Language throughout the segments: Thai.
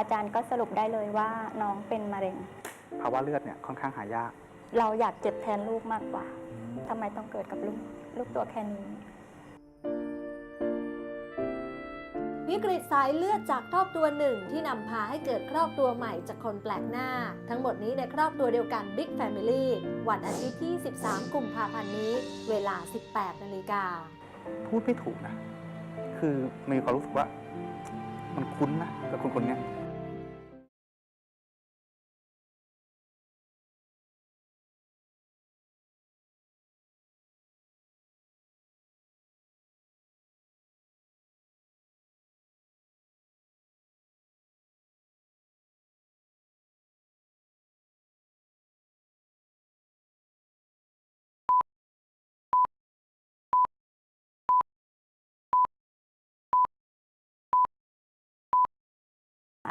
อาจารย์ก็สรุปได้เลยว่าน้องเป็นมะเร็ง ภาวะเลือดเนี่ยค่อนข้างหายาก เราอยากเจ็บแทนลูกมากกว่าทำไมต้องเกิดกับลูกลูกตัวแค่นี้ วิกฤตสายเลือดจากครอบครัวหนึ่งที่นำพาให้เกิดครอบครัวใหม่จากคนแปลกหน้า ทั้งหมดนี้ในครอบครัวเดียวกัน Big Family วันอาทิตย์ที่ 13 กุมภาพันธ์นี้ เวลา 18 นาฬิกา พูดไม่ถูกนะ คือมีความรู้สึกว่า มันคุ้นนะกับคนคนเนี้ย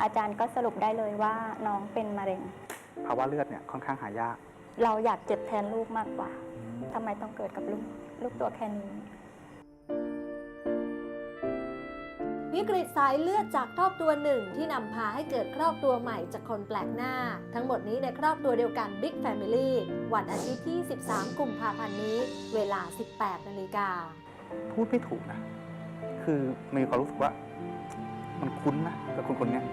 อาจารย์ก็สรุปได้เลยว่าน้องเป็นมะเร็ง ภาวะเลือดเนี่ยค่อนข้างหายาก เราอยากเจ็บแทนลูกมากกว่าทำไมต้องเกิดกับลูกลูกตัวแค่นี้ วิกฤตสายเลือดจากครอบครัวหนึ่งที่นำพาให้เกิดครอบครัวใหม่จากคนแปลกหน้า ทั้งหมดนี้ในครอบครัวเดียวกัน Big Family วันอาทิตย์ที่ 13 กุมภาพันธ์นี้ เวลา 18 นาฬิกา พูดไม่ถูกนะ คือมีความรู้สึกว่า มันคุ้นนะกับคนคนเนี้ย